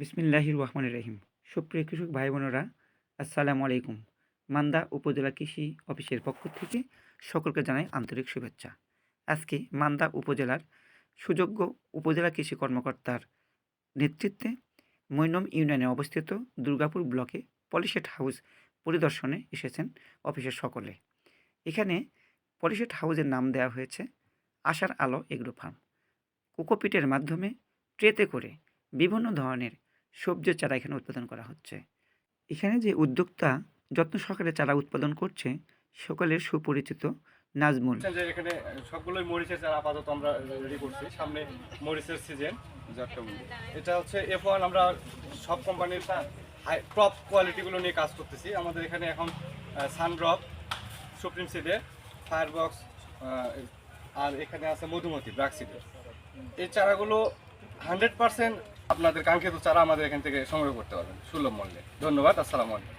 বিসমিল্লাহির রহমানির রহিম। সুপ্রিয় কৃষক ভাই বোনেরা আসসালামু আলাইকুম। মান্দা উপজেলা কৃষি অফিসের পক্ষ থেকে সকলকে জানাই আন্তরিক শুভেচ্ছা। আজকে মান্দা উপজেলার সুযোগ্য উপজেলা কৃষি কর্মকর্তার নেতৃত্বে মৈনম ইউনিয়নে অবস্থিত দুর্গাপুর ব্লকে পলিশেট হাউস পরিদর্শনে এসেছেন অফিসের সকলে। এখানে পলিশেট হাউসের নাম দেওয়া হয়েছে আশার আলো এগ্রো ফার্ম। কোকোপিটের মাধ্যমে ট্রেতে করে বিভিন্ন ধরনের সবজির চারা এখানে উৎপাদন করা হচ্ছে। এখানে যে উদ্যোক্তা যত্ন সহকারে চারা উৎপাদন করছে সকলের সুপরিচিত নাজমুল। যে এখানে সবগুলোই মরিচের চারা আপাতত আমরা রেডি করছি। সামনে মরিচের সিজন। এটা হচ্ছে এফ ওয়ান আমরা সব কোম্পানির হাই টপ কোয়ালিটিগুলো নিয়ে কাজ করতেছি। আমাদের এখানে এখন সানড্রপ সুপ্রিম সিডে ফায়ারবক্স আর এখানে আছে মধুমতি ব্রাক সিডে এই চারাগুলো হান্ড্রেড পার্সেন্ট আপনাদের কাঙ্ক্ষিত চারা আমাদের এখান থেকে সংগ্রহ করতে পারবেন সুলভ মূল্যে। ধন্যবাদ আসসালামু আলাইকুম।